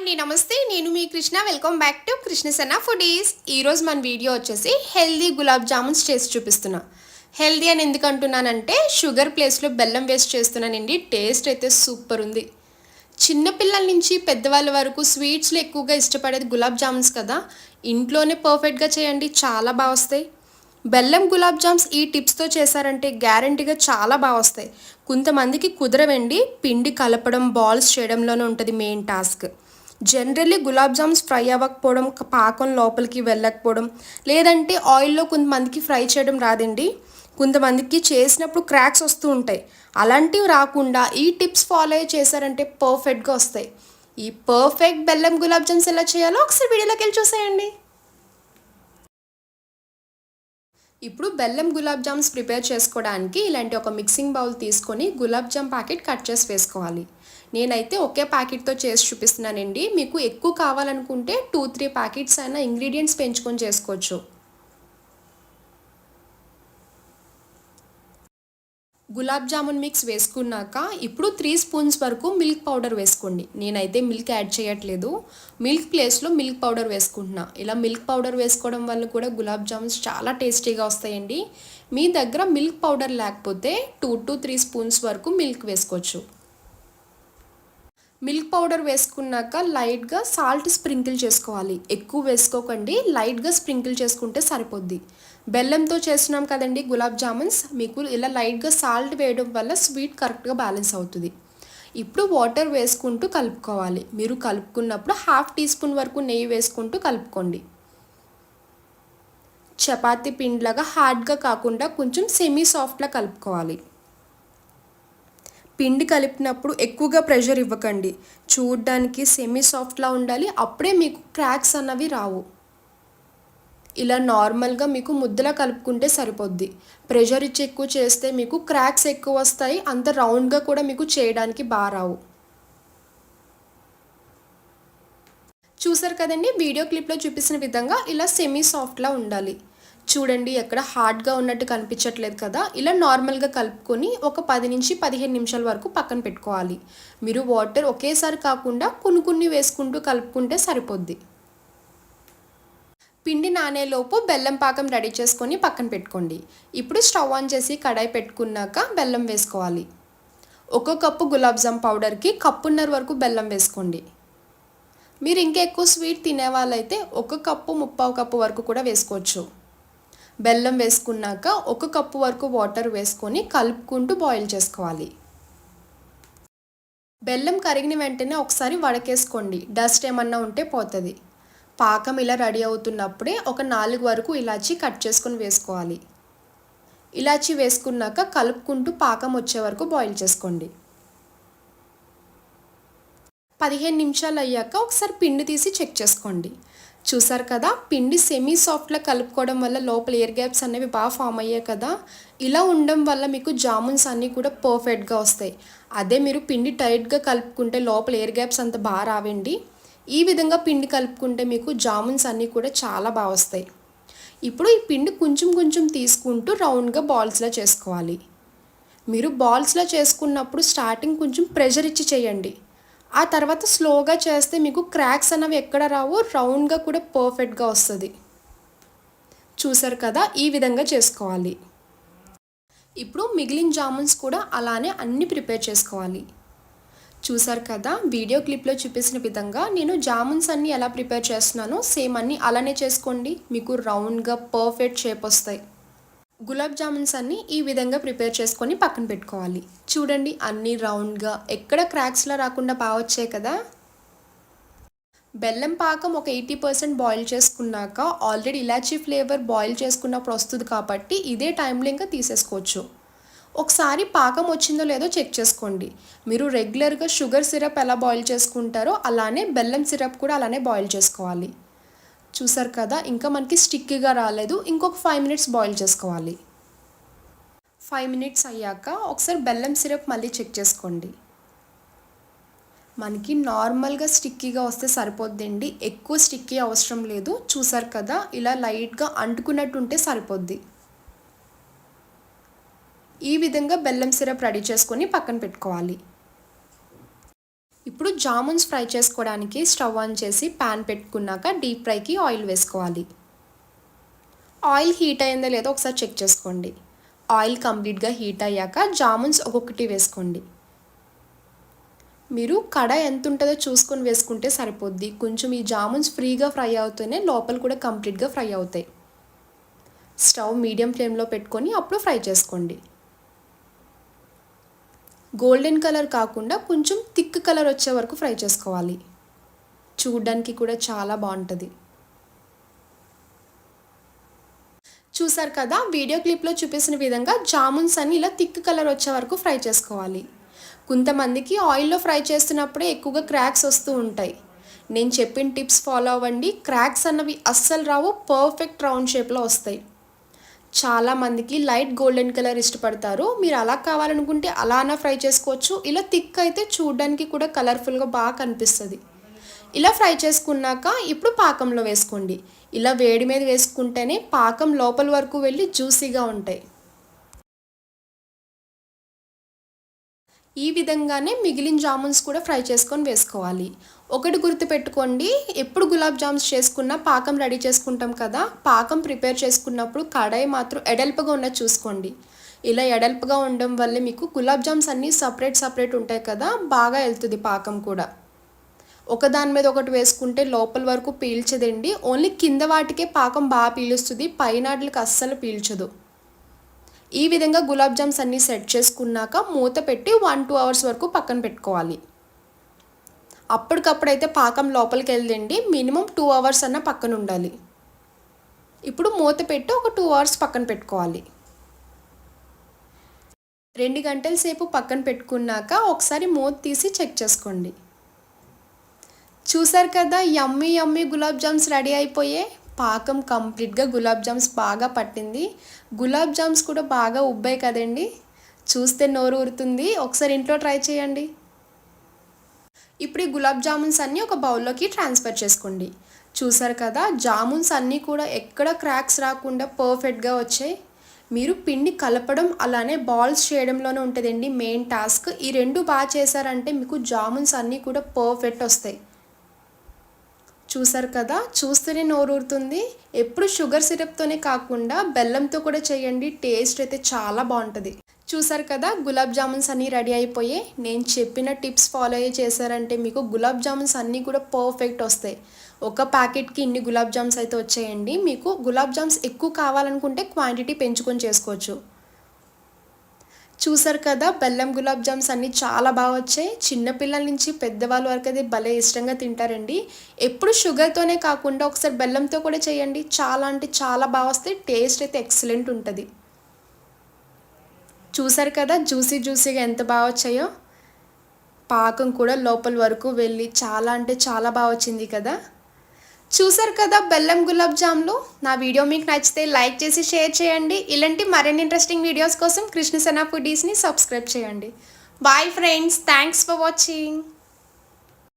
అండి నమస్తే. నేను మీ Krishna. Welcome back to Krishna Sena foodies ఈరోజు మన వీడియో వచ్చేసి హెల్దీ గులాబ్ జామున్స్ చేసి చూపిస్తున్నా. హెల్దీ అని ఎందుకు అంటున్నానంటే షుగర్ ప్లేస్లో బెల్లం వేస్ట్ చేస్తున్నానండి. టేస్ట్ అయితే సూపర్ ఉంది. చిన్నపిల్లల నుంచి పెద్దవాళ్ళ వరకు స్వీట్స్లో ఎక్కువగా ఇష్టపడేది గులాబ్ జామున్స్ కదా. ఇంట్లోనే పర్ఫెక్ట్గా చేయండి చాలా బాగా వస్తాయి. బెల్లం గులాబ్ జామ్స్ ఈ టిప్స్తో చేశారంటే గ్యారంటీగా చాలా బాగా వస్తాయి. కొంతమందికి కుదరవండి పిండి కలపడం బాల్స్ చేయడంలోనే ఉంటుంది main task generally gulab jams fry అవ్వకపోవడం పాకం లోపలికి వెళ్ళకపోవడం లేదంటే ఆయిల్లో కొంతమందికి ఫ్రై చేయడం రాదండి. కొంతమందికి చేసినప్పుడు క్రాక్స్ వస్తూ ఉంటాయి. అలాంటివి రాకుండా ఈ టిప్స్ ఫాలో అయ్యి చేశారంటే పర్ఫెక్ట్గా వస్తాయి. ఈ పర్ఫెక్ట్ బెల్లం గులాబ్ జామ్స్ ఎలా చేయాలో ఒకసారి వీడియోలోకి వెళ్ళి చూసేయండి. ఇప్పుడు బెల్లం గులాబ్ జామ్స్ ప్రిపేర్ చేసుకోవడానికి ఇలాంటి ఒక మిక్సింగ్ బౌల్ తీసుకొని గులాబ్ జామ్ ప్యాకెట్ కట్ చేసి వేసుకోవాలి. నేనైతే ఒకే ప్యాకెట్తో చేసి చూపిస్తున్నానండి. మీకు ఎక్కువ కావాలనుకుంటే టూ త్రీ ప్యాకెట్స్ అయినా ఇంగ్రీడియంట్స్ పెంచుకొని చేసుకోవచ్చు. గులాబ్ జామున్ మిక్స్ వేసుకున్నాక ఇప్పుడు త్రీ స్పూన్స్ వరకు మిల్క్ పౌడర్ వేసుకోండి. నేనైతే మిల్క్ యాడ్ చేయట్లేదు. మిల్క్ ప్లేస్లో మిల్క్ పౌడర్ వేసుకుంటున్నా. ఇలా మిల్క్ పౌడర్ వేసుకోవడం వల్ల కూడా గులాబ్ జామున్స్ చాలా టేస్టీగా వస్తాయండి. మీ దగ్గర మిల్క్ పౌడర్ లేకపోతే టూ టు త్రీ స్పూన్స్ వరకు మిల్క్ వేసుకోవచ్చు. మిల్క్ పౌడర్ వేసుకున్నాక లైట్గా సాల్ట్ స్ప్రింకిల్ చేసుకోవాలి. ఎక్కువ వేసుకోకండి లైట్గా స్ప్రింకిల్ చేసుకుంటే సరిపోద్ది. బెల్లంతో చేస్తున్నాం కదండి గులాబ్ జామున్స్ మీకు ఇలా లైట్గా సాల్ట్ వేయడం వల్ల స్వీట్ కరెక్ట్గా బ్యాలెన్స్ అవుతుంది. ఇప్పుడు వాటర్ వేసుకుంటూ కలుపుకోవాలి. మీరు కలుపుకున్నప్పుడు హాఫ్ టీ స్పూన్ వరకు నెయ్యి వేసుకుంటూ కలుపుకోండి. చపాతీ పిండిలాగా హార్డ్గా కాకుండా కొంచెం సెమీ సాఫ్ట్లా కలుపుకోవాలి. పిండి కలిపినప్పుడు ఎక్కువగా ప్రెషర్ ఇవ్వకండి. చూడడానికి సెమీ సాఫ్ట్లా ఉండాలి. అప్పుడే మీకు క్రాక్స్ అన్నవి రావు. ఇలా నార్మల్గా మీకు ముద్దలా కలుపుకుంటే సరిపోద్ది. ప్రెషర్ ఇచ్చి ఎక్కువ చేస్తే మీకు క్రాక్స్ ఎక్కువ వస్తాయి. అంత రౌండ్గా కూడా మీకు చేయడానికి బాగా రావు. చూసారు కదండి? వీడియో క్లిప్లో చూపించిన విధంగా ఇలా సెమీ సాఫ్ట్లా ఉండాలి. చూడండి ఎక్కడ హార్డ్గా ఉన్నట్టు కనిపించట్లేదు కదా. ఇలా నార్మల్గా కలుపుకొని ఒక పది నుంచి పదిహేను నిమిషాల వరకు పక్కన పెట్టుకోవాలి. మీరు వాటర్ ఒకేసారి కాకుండా కొన్ని కొన్ని వేసుకుంటూ కలుపుకుంటే సరిపోద్ది. పిండి నానేలోపు బెల్లం పాకం రెడీ చేసుకొని పక్కన పెట్టుకోండి. ఇప్పుడు స్టవ్ ఆన్ చేసి కడాయి పెట్టుకున్నాక బెల్లం వేసుకోవాలి. ఒక కప్పు గులాబ్ జామ్ పౌడర్కి కప్పున్నర వరకు బెల్లం వేసుకోండి. మీరు ఇంకా ఎక్కువ స్వీట్ తినే వాళ్ళైతే ఒక కప్పు ముప్పావు కప్పు వరకు కూడా వేసుకోవచ్చు. బెల్లం వేసుకున్నాక ఒక కప్పు వరకు వాటర్ వేసుకొని కలుపుకుంటూ బాయిల్ చేసుకోవాలి. బెల్లం కరిగిన వెంటనే ఒకసారి వడకేసుకోండి. డస్ట్ ఏమన్నా ఉంటే పోతుంది. పాకం ఇలా రెడీ అవుతున్నప్పుడే ఒక నాలుగు వరకు ఇలాచి కట్ చేసుకొని వేసుకోవాలి. ఇలాచి వేసుకున్నాక కలుపుకుంటూ పాకం వచ్చే వరకు బాయిల్ చేసుకోండి. పదిహేను నిమిషాలు అయ్యాక ఒకసారి పిండి తీసి చెక్ చేసుకోండి. చూసారు కదా? పిండి సెమీ సాఫ్ట్లో కలుపుకోవడం వల్ల లోపల ఎయిర్ గ్యాప్స్ అనేవి బాగా ఫామ్ అయ్యాయి కదా? ఇలా ఉండడం వల్ల మీకు జామున్స్ అన్నీ కూడా పర్ఫెక్ట్గా వస్తాయి. అదే మీరు పిండి టైట్గా కలుపుకుంటే లోపల ఎయిర్ గ్యాప్స్ అంత బాగా రావండి. ఈ విధంగా పిండి కలుపుకుంటే మీకు జామున్స్ అన్నీ కూడా చాలా బాగా వస్తాయి. ఇప్పుడు ఈ పిండి కొంచెం కొంచెం తీసుకుంటూ రౌండ్గా బాల్స్లా చేసుకోవాలి. మీరు బాల్స్లా చేసుకున్నప్పుడు స్టార్టింగ్ కొంచెం ప్రెషర్ ఇచ్చి చేయండి. ఆ తర్వాత స్లోగా చేస్తే మీకు క్రాక్స్ అనేవి ఎక్కడ రావు రౌండ్గా కూడా పర్ఫెక్ట్గా వస్తుంది. చూసారు కదా? ఈ విధంగా చేసుకోవాలి. ఇప్పుడు మిగిలిన జామున్స్ కూడా అలానే అన్ని ప్రిపేర్ చేసుకోవాలి. చూసారు కదా? వీడియో క్లిప్లో చూపించిన విధంగా నేను జామున్స్ అన్నీ ఎలా ప్రిపేర్ చేస్తున్నానో సేమ్ అన్నీ అలానే చేసుకోండి. మీకు రౌండ్గా పర్ఫెక్ట్ షేప్ వస్తాయి. గులాబ్ జామున్స్ అన్నీ ఈ విధంగా ప్రిపేర్ చేసుకొని పక్కన పెట్టుకోవాలి. చూడండి అన్నీ రౌండ్గా. ఎక్కడ క్రాక్స్లా రాకుండా బాగా కదా? బెల్లం పాకం ఒక ఎయిటీ పర్సెంట్ బాయిల్ చేసుకున్నాక ఆల్రెడీ ఇలాచీ ఫ్లేవర్ బాయిల్ చేసుకున్నప్పుడు వస్తుంది కాబట్టి ఇదే టైంలో ఇంకా తీసేసుకోవచ్చు. ఒకసారి పాకం వచ్చిందో లేదో చెక్ చేసుకోండి. మీరు రెగ్యులర్గా షుగర్ సిరప్ ఎలా బాయిల్ చేసుకుంటారో అలానే బెల్లం సిరప్ కూడా అలానే బాయిల్ చేసుకోవాలి. చూసారు కదా ఇంకా మనకి స్టిక్కీగా రాలేదు. ఇంకొక ఫైవ్ మినిట్స్ బాయిల్ చేసుకోవాలి. ఫైవ్ మినిట్స్ అయ్యాక ఒకసారి బెల్లం సిరప్ మళ్ళీ చెక్ చేసుకోండి. మనకి నార్మల్గా స్టిక్కీగా వస్తే సరిపోద్దండి. ఎక్కువ స్టిక్కీ అవసరం లేదు. చూసారు కదా ఇలా లైట్గా అంటుకున్నట్టు ఉంటే సరిపోద్ది. ఈ విధంగా బెల్లం సిరప్ రెడీ చేసుకొని పక్కన పెట్టుకోవాలి. ఇప్పుడు జామున్స్ ఫ్రై చేసుకోవడానికి స్టవ్ ఆన్ చేసి ప్యాన్ పెట్టుకున్నాక డీప్ ఫ్రైకి ఆయిల్ వేసుకోవాలి. ఆయిల్ హీట్ అయిందో లేదో ఒకసారి చెక్ చేసుకోండి. ఆయిల్ కంప్లీట్గా హీట్ అయ్యాక జామున్స్ ఒక్కొక్కటి వేసుకోండి. మీరు కడ ఎంత ఉంటుందో చూసుకొని వేసుకుంటే సరిపోద్ది. కొంచెం ఈ జామున్స్ ఫ్రీగా ఫ్రై అవుతూనే లోపల కూడా కంప్లీట్గా ఫ్రై అవుతాయి. స్టవ్ మీడియం ఫ్లేమ్లో పెట్టుకొని అప్పుడు ఫ్రై చేసుకోండి. గోల్డెన్ కలర్ కాకుండా కొంచెం థిక్ కలర్ వచ్చే వరకు ఫ్రై చేసుకోవాలి. చూడ్డానికి కూడా చాలా బాగుంటుంది. చూసారు కదా వీడియో క్లిప్లో చూపించిన విధంగా జామున్స్ అన్ని ఇలా థిక్ కలర్ వచ్చే వరకు ఫ్రై చేసుకోవాలి. కొంతమందికి ఆయిల్లో ఫ్రై చేస్తున్నప్పుడే ఎక్కువగా క్రాక్స్ వస్తూ ఉంటాయి. నేను చెప్పిన టిప్స్ ఫాలో అవ్వండి. క్రాక్స్ అన్నవి అస్సలు రావు పర్ఫెక్ట్ రౌండ్ షేప్లో వస్తాయి. చాలామందికి లైట్ గోల్డెన్ కలర్ ఇష్టపడతారు. మీరు అలా కావాలనుకుంటే అలానా ఫ్రై చేసుకోవచ్చు. ఇలా థిక్ అయితే చూడడానికి కూడా కలర్ఫుల్గా బాగా కనిపిస్తుంది. ఇలా ఫ్రై చేసుకున్నాక ఇప్పుడు పాకంలో వేసుకోండి. ఇలా వేడి మీద వేసుకుంటేనే పాకం లోపల వరకు వెళ్ళి జ్యూసీగా ఉంటాయి. ఈ విధంగానే మిగిలిన జామున్స్ కూడా ఫ్రై చేసుకొని వేసుకోవాలి. ఒకటి గుర్తుపెట్టుకోండి ఎప్పుడు గులాబ్ జామ్స్ చేసుకున్నా పాకం రెడీ చేసుకుంటాం కదా పాకం ప్రిపేర్ చేసుకున్నప్పుడు కడాయి మాత్రం ఎడల్పగా ఉన్నది చూసుకోండి. ఇలా ఎడల్పగా ఉండడం వల్ల మీకు గులాబ్ జామ్స్ అన్నీ సపరేట్ సపరేట్ ఉంటాయి కదా బాగా వెళ్తుంది పాకం కూడా. ఒకదాని మీద ఒకటి వేసుకుంటే లోపల వరకు పీల్చదండి ఓన్లీ కింద వాటికే పాకం బాగా పీలుస్తుంది పైన వాటికి అస్సలు పీల్చదు. ఈ విధంగా గులాబ్ జామ్స్ అన్నీ సెట్ చేసుకున్నాక మూత పెట్టి వన్ టూ అవర్స్ వరకు పక్కన పెట్టుకోవాలి. అప్పటికప్పుడైతే పాకం లోపలికి వెళ్ళండి. మినిమం టూ అవర్స్ అన్న పక్కన ఉండాలి. ఇప్పుడు మూత పెట్టి ఒక టూ అవర్స్ పక్కన పెట్టుకోవాలి. రెండు గంటల సేపు పక్కన పెట్టుకున్నాక ఒకసారి మూత తీసి చెక్ చేసుకోండి. చూసారు కదా yummy yummy gulab jams ready అయిపోయే పాకం కంప్లీట్గా గులాబ్ జామ్స్ బాగా పట్టింది. గులాబ్ జామ్స్ కూడా బాగా ఉబ్బాయి కదండి. చూస్తే నోరు ఊరుతుంది. ఒకసారి ఇంట్లో ట్రై చేయండి. ఇప్పుడు ఈ గులాబ్ జామున్స్ అన్నీ ఒక బౌల్లోకి ట్రాన్స్ఫర్ చేసుకోండి. చూసారు కదా జామున్స్ అన్నీ కూడా ఎక్కడ క్రాక్స్ రాకుండా పర్ఫెక్ట్గా వచ్చాయి. మీరు పిండి కలపడం అలానే బాల్స్ చేయడంలోనే ఉంటుందండి మెయిన్ టాస్క్. ఈ రెండు బాగా చేశారంటే మీకు జామున్స్ అన్నీ కూడా పర్ఫెక్ట్ వస్తాయి. చూసారు కదా చూస్తేనే నోరూరుతుంది. ఎప్పుడు షుగర్ సిరప్తోనే కాకుండా బెల్లంతో కూడా చేయండి టేస్ట్ అయితే చాలా బాగుంటుంది. చూసారు కదా గులాబ్ జామున్స్ అన్నీ రెడీ అయిపోయాయి. నేను చెప్పిన టిప్స్ ఫాలో అయ్యి చేశారంటే మీకు గులాబ్ జామున్స్ అన్నీ కూడా పర్ఫెక్ట్ వస్తాయి. ఒక ప్యాకెట్కి ఇన్ని గులాబ్ జామ్స్ అయితే వచ్చాయండి. మీకు గులాబ్ జామ్స్ ఎక్కువ కావాలనుకుంటే క్వాంటిటీ పెంచుకొని చేసుకోవచ్చు. చూసారు కదా బెల్లం గులాబ్ జామ్స్ అన్నీ చాలా బాగా వచ్చాయి. చిన్నపిల్లల నుంచి పెద్దవాళ్ళ వరకు అది భలే ఇష్టంగా తింటారండి. ఎప్పుడు షుగర్తోనే కాకుండా ఒకసారి బెల్లంతో కూడా చేయండి. చాలా అంటే చాలా బాగా వస్తాయి. టేస్ట్ అయితే ఎక్సలెంట్ ఉంటుంది. చూసారు కదా జ్యూసీ జ్యూసీగా ఎంత బాగా వచ్చాయో? పాకం కూడా లోపల వరకు వెళ్ళి చాలా అంటే చాలా బాగా వచ్చింది కదా. చూసారు కదా బెల్లం గులాబ్ జామ్లు? నా వీడియో మీకు నచ్చితే లైక్ చేసి షేర్ చేయండి. ఇలాంటి మరిన్ని ఇంట్రెస్టింగ్ వీడియోస్ కోసం కృష్ణసేన ఫుడీస్ని సబ్స్క్రైబ్ చేయండి. Bye friends thanks for watching